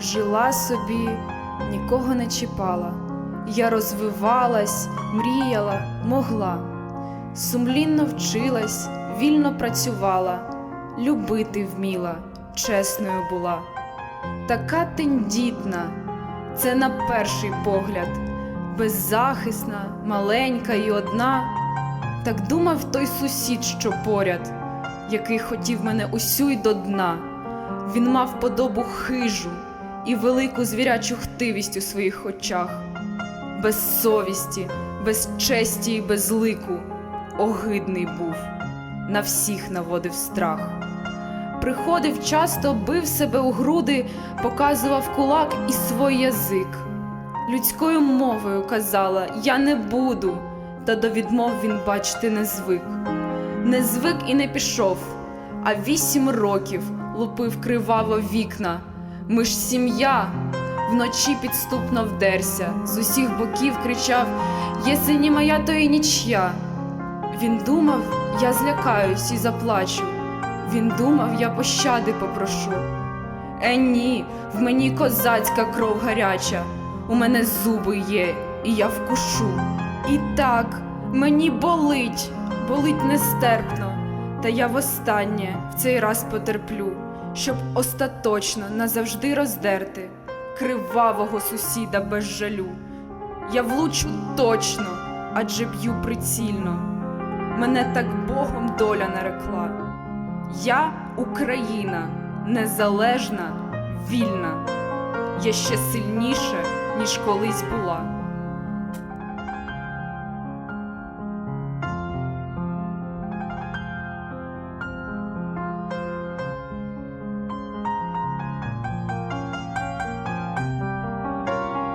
жила собі, нікого не чіпала. Я розвивалась, мріяла, могла, сумлінно вчилась, вільно працювала, любити вміла, чесною була. Така тендітна, це на перший погляд, беззахисна, маленька і одна. Так думав той сусід, що поряд, який хотів мене усю й до дна. Він мав подобу хижу і велику звірячу хтивість у своїх очах, без совісті, без честі і без лику, огидний був, на всіх наводив страх. Приходив часто, бив себе у груди, показував кулак і свій язик. Людською мовою казала Я не буду, та до відмов він бачити не звик. Не звик і не пішов, а вісім років лупив криваво вікна. Ми ж сім'я. Вночі підступно вдерся, з усіх боків кричав Єси не моя, то і нічя. Він думав, я злякаюсь і заплачу. Він думав, я пощади попрошу. Е, ні, в мені козацька кров гаряча, у мене зуби є, і я вкушу. І так, мені болить, болить нестерпно, та я востаннє в цей раз потерплю, щоб остаточно назавжди роздерти кривавого сусіда без жалю. Я влучу точно, адже б'ю прицільно. Мене так Богом доля нарекла. Я Україна, незалежна, вільна. Я ще сильніша, ніж колись була.